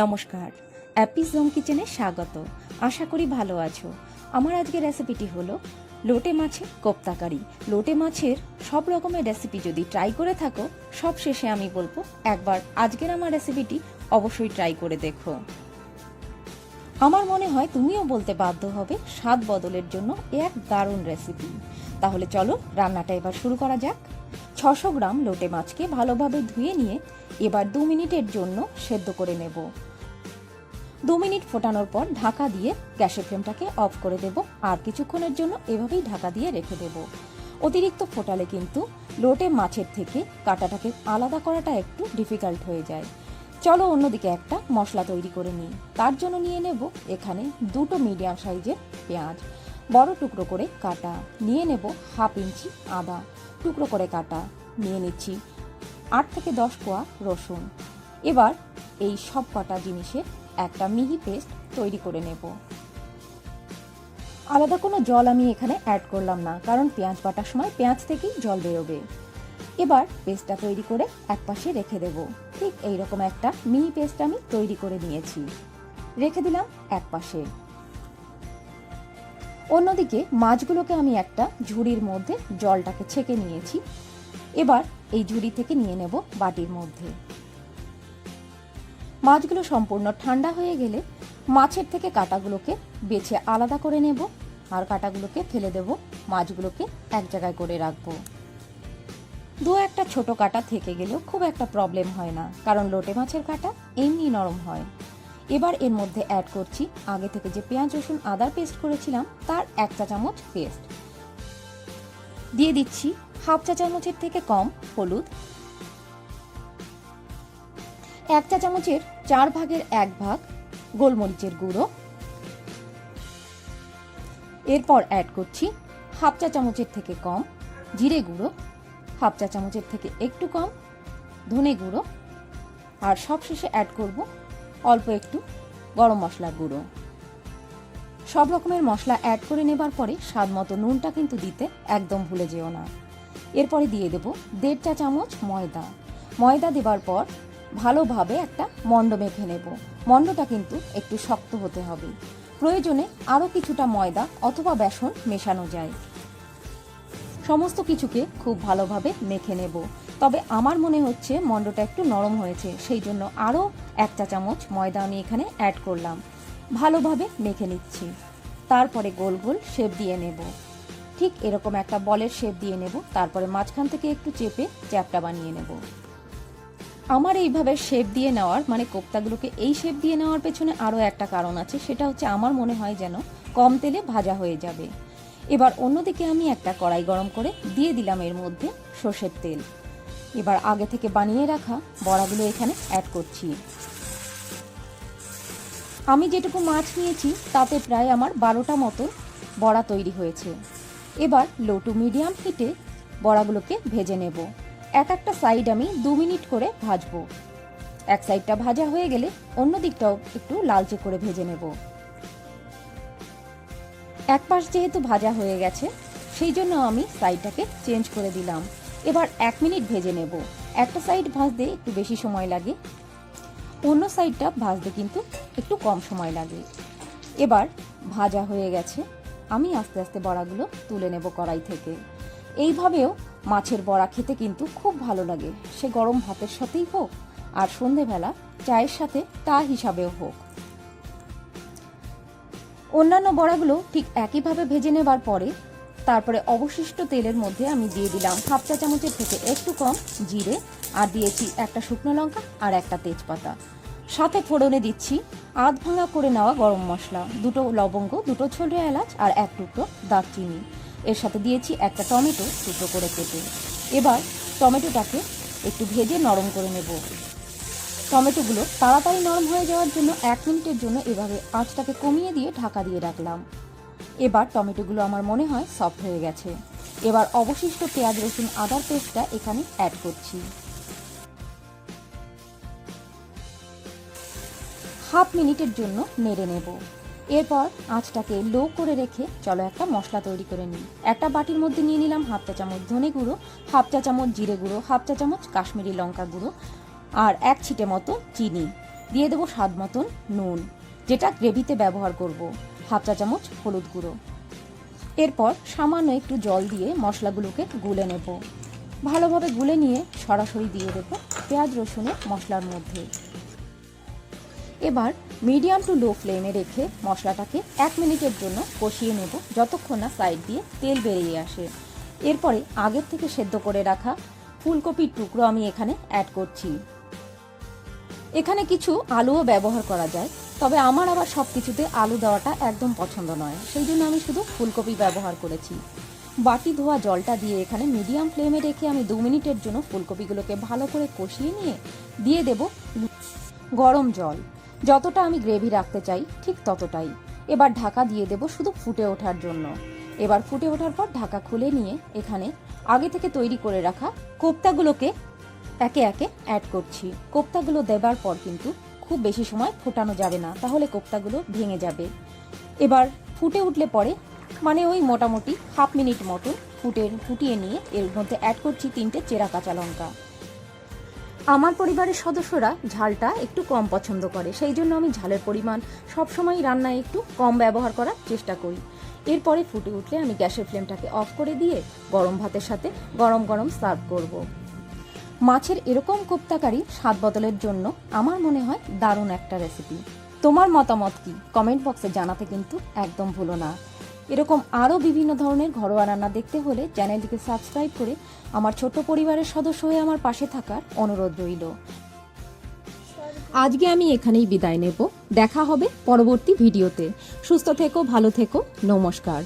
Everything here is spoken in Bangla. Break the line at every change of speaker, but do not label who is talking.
নমস্কার। অ্যাপিস হোম কিচেনে স্বাগত। আশা করি ভালো আছো। আমার আজকের রেসিপিটি হলো লোটে মাছের কোপ্তাকারি। লোটে মাছের সব রকমের রেসিপি যদি ট্রাই করে থাকো, সব শেষে আমি বলব, একবার আজকের আমার রেসিপিটি অবশ্যই ট্রাই করে দেখো। আমার মনে হয় তুমিও বলতে বাধ্য হবে স্বাদ বদলের জন্য এক দারুণ রেসিপি। তাহলে চলো, রান্নাটা এবার শুরু করা যাক। ছশো গ্রাম লোটে মাছকে ভালোভাবে ধুয়ে নিয়ে এবার দু মিনিটের জন্য সেদ্ধ করে নেব। দু মিনিট ফোটানোর পর ঢাকা দিয়ে গ্যাসের ফ্লেমটাকে অফ করে দেব আর কিছুক্ষণের জন্য এভাবেই ঢাকা দিয়ে রেখে দেব। অতিরিক্ত ফোটালে কিন্তু লোটে মাছের থেকে কাটাটাকে আলাদা করাটা একটু ডিফিকাল্ট হয়ে যায়। চলো অন্যদিকে একটা মশলা তৈরি করে নিই। তার জন্য নিয়ে নেব এখানে দুটো মিডিয়াম সাইজের পেঁয়াজ। বড় টুকরো করে কাটা। নিয়ে নেব হাফ ইঞ্চি আদা। টুকরো করে কাটা। নিয়ে নিচ্ছি আট থেকে দশ কোয়া রসুন। এবার এই সব কটা জিনিসের একটা মিহি পেস্ট তৈরি করে নেব। আলাদা কোনো জল আমি এখানে অ্যাড করলাম না, কারণ পেঁয়াজ বাটার সময় পেঁয়াজ থেকেই জল বেরোবে। এবার পেস্টটা তৈরি করে এক পাশে রেখে দেব। ঠিক এইরকম একটা মিহি পেস্ট আমি তৈরি করে নিয়েছি। রেখে দিলাম এক পাশে অন্যদিকে মাছগুলোকে আমি একটা ঝুড়ির মধ্যে জলটাকে ছেঁকে নিয়েছি। এবার এই ঝুড়ি থেকে নিয়ে নেব বাটির মধ্যে। মাছগুলো সম্পূর্ণ ঠান্ডা হয়ে গেলে মাছের থেকে কাটাগুলোকে বেছে আলাদা করে নেব আর কাটাগুলোকে ফেলে দেব। মাছগুলোকে এক জায়গায় করে রাখব। দু একটা ছোট কাটা থেকে গেলেও খুব একটা প্রবলেম হয় না, কারণ লোটে মাছের কাটা এমনি নরম হয়। এবার এর মধ্যে অ্যাড করছি, আগে থেকে যে পেঁয়াজ, রসুন আদার পেস্ট করেছিলাম, তার এক চা চামচ পেস্ট দিয়ে দিচ্ছি হাফ চা চামচের থেকে কম হলুদ। এক চা চামচের চার ভাগের এক ভাগ গোলমরিচের গুঁড়ো। এরপর অ্যাড করছি হাফ চা চামচের থেকে কম জিরে গুঁড়ো, হাফ চা চামচের থেকে একটু কম ধনে গুঁড়ো। আর সবশেষে অ্যাড করব অল্প একটু গরম মশলার গুঁড়ো। সব রকমের মশলা অ্যাড করে নেবার পরে স্বাদ মতো নুনটা কিন্তু দিতে একদম ভুলে যেও না। এরপরে দিয়ে দেব দেড় চা চামচ ময়দা। ময়দা দেবার পর ভালোভাবে একটা মণ্ড মেখে নেব। মণ্ডটা কিন্তু একটু শক্ত হতে হবে। প্রয়োজনে আরও কিছুটা ময়দা অথবা বেসন মেশানো যায়। সমস্ত কিছুকে খুব ভালোভাবে মেখে নেব। তবে আমার মনে হচ্ছে মণ্ডটা একটু নরম হয়েছে, সেই জন্য আরও এক চা চামচ ময়দা আমি এখানে অ্যাড করলাম। ভালোভাবে মেখে নিচ্ছি। তারপরে গোল গোল শেপ দিয়ে নেব। ঠিক এরকম একটা বলের শেপ দিয়ে নেব, তারপরে মাঝখান থেকে একটু চেপে চ্যাপটা বানিয়ে নেব। আমার এইভাবে শেপ দিয়ে নেওয়ার মানে কোপ্তাগুলোকে এই শেপ দিয়ে নেওয়ার পেছনে আরও একটা কারণ আছে, সেটা হচ্ছে আমার মনে হয় যেন কম তেলে ভাজা হয়ে যাবে। এবার অন্যদিকে আমি একটা কড়াই গরম করে দিয়ে দিলাম এর মধ্যে সর্ষের তেল। এবার আগে থেকে বানিয়ে রাখা বড়াগুলো এখানে অ্যাড করছি। আমি যেটুকু মাছ নিয়েছি, তাতে প্রায় আমার বারোটা মতো বড়া তৈরি হয়েছে। এবার লো টু মিডিয়াম হিটে বড়াগুলোকে ভেজে নেব। এক একটা সাইড আমি দু মিনিট করে ভাজবো। এক সাইডটা ভাজা হয়ে গেলে অন্য দিকটাও একটু লালচে করে ভেজে নেব। এক পাশ যেহেতু ভাজা হয়ে গেছে, সেই জন্য আমি সাইডটাকে চেঞ্জ করে দিলাম। এবার এক মিনিট ভেজে নেব। একটা সাইড ভাজতে একটু বেশি সময় লাগে। অন্য সাইডটা ভাজতে কিন্তু একটু কম সময় লাগে। এবার ভাজা হয়ে গেছে। আমি আস্তে আস্তে বড়াগুলো তুলে নেব কড়াই থেকে। এইভাবেও মাছের বড়া খেতে কিন্তু খুব ভালো লাগে। সে গরম ভাতের সাথেই হোক আর সন্ধেবেলা চায়ের সাথে তা হিসাবেও হোক। অন্যান্য বড়াগুলো ঠিক একইভাবে ভেজে নেবার পরে তারপরে অবশিষ্ট তেলের মধ্যে আমি দিয়ে দিলাম হাফ চা চামচের থেকে একটু কম জিরে, আর দিয়েছি একটা শুকনো লঙ্কা আর একটা তেজপাতা। সাথে ফোড়নে দিচ্ছি আধ ভাঙা করে নেওয়া গরম মশলা, দুটো লবঙ্গ, দুটো ছোটো এলাচ আর এক টুকরো দারচিনি। এর সাথে দিয়েছি একটা টমেটো টুকরো করে কেটে। এবার টমেটোটাকে একটু ভেজে নরম করে নেব। টমেটোগুলো তাড়াতাড়ি নরম হয়ে যাওয়ার জন্য এক মিনিটের জন্য এভাবে আঁচটাকে কমিয়ে দিয়ে ঢাকা দিয়ে রাখলাম। এবার টমেটোগুলো আমার মনে হয় সফট হয়ে গেছে। এবার অবশিষ্ট পেঁয়াজ, রসুন, আদার পেস্টটা এখানে অ্যাড করছি। হাফ মিনিটের জন্য নেড়ে নেব। এরপর আঁচটাকে লো করে রেখে চলো একটা মশলা তৈরি করে নিই। একটা বাটির মধ্যে নিয়ে নিলাম হাফ চা চামচ ধনে গুঁড়ো, হাফ চা চামচ জিরে গুঁড়ো, হাফ চা চামচ কাশ্মীরি লঙ্কা গুঁড়ো আর এক ছিটে মতো চিনি। দিয়ে দেবো স্বাদ মতন নুন, যেটা গ্রেভিতে ব্যবহার করব। হাফ চা চামচ হলুদ গুঁড়ো। এরপর সামান্য একটু জল দিয়ে মশলাগুলোকে গুলে নেব। ভালোভাবে গুলে নিয়ে সরাসরি দিয়ে দেব পেঁয়াজ রসুনের মশলার মধ্যে। এবার মিডিয়াম টু লো ফ্লেমে রেখে মশলাটাকে এক মিনিটের জন্য কষিয়ে নেব যতক্ষণ না সাইড দিয়ে তেল বেরিয়ে আসে। এরপরে আগের থেকে সেদ্ধ করে রাখা ফুলকপির টুকরো আমি এখানে অ্যাড করছি। এখানে কিছু আলুও ব্যবহার করা যায়। তবে আমার আবার সব কিছুতে আলু দেওয়াটা একদম পছন্দ নয়। সেই জন্য আমি শুধু ফুলকপি ব্যবহার করেছি। বাটি ধোয়া জলটা দিয়ে এখানে মিডিয়াম ফ্লেমে রেখে আমি দু মিনিটের জন্য ফুলকপিগুলোকে ভালো করে কষিয়ে নিয়ে দিয়ে দেব গরম জল। যতটা আমি গ্রেভি রাখতে চাই, ঠিক ততটাই। এবার ঢাকা দিয়ে দেব শুধু ফুটে ওঠার জন্য। এবার ফুটে ওঠার পর ঢাকা খুলে নিয়ে এখানে আগে থেকে তৈরি করে রাখা কোপ্তাগুলোকে একে একে অ্যাড করছি। কোপ্তাগুলো দেবার পর কিন্তু খুব বেশি সময় ফোটানো যাবে না, তাহলে কোপ্তাগুলো ভেঙে যাবে। এবার ফুটে উঠলে পরে মানে ওই মোটামুটি হাফ মিনিট মতন ফুটে, ফুটিয়ে নিয়ে এর মধ্যে অ্যাড করছি তিনটে চেরা কাঁচা লঙ্কা। আমার পরিবারের সদস্যরা ঝালটা একটু কম পছন্দ করে, সেই জন্য আমি ঝালের পরিমাণ সবসময় রান্নায় একটু কম ব্যবহার করার চেষ্টা করি। এরপরে ফুটে উঠলে আমি গ্যাসের ফ্লেমটাকে অফ করে দিয়ে গরম ভাতের সাথে গরম গরম সার্ভ করব। মাছের এরকম কোপ্তাকারি স্বাদ বদলের জন্য আমার মনে হয় দারুণ একটা রেসিপি তোমার মতামত কি? কমেন্ট বক্সে জানাতে কিন্তু একদম ভুলো না। এরকম আরও বিভিন্ন ধরনের ঘরোয়া রান্না দেখতে হলে চ্যানেলটিকে সাবস্ক্রাইব করে আমার ছোট পরিবারের সদস্য হয়ে আমার পাশে থাকার অনুরোধ রইল। আজকে আমি এখানেই বিদায় নেব। দেখা হবে পরবর্তী ভিডিওতে। সুস্থ থেকো, ভালো থেকো, নমস্কার।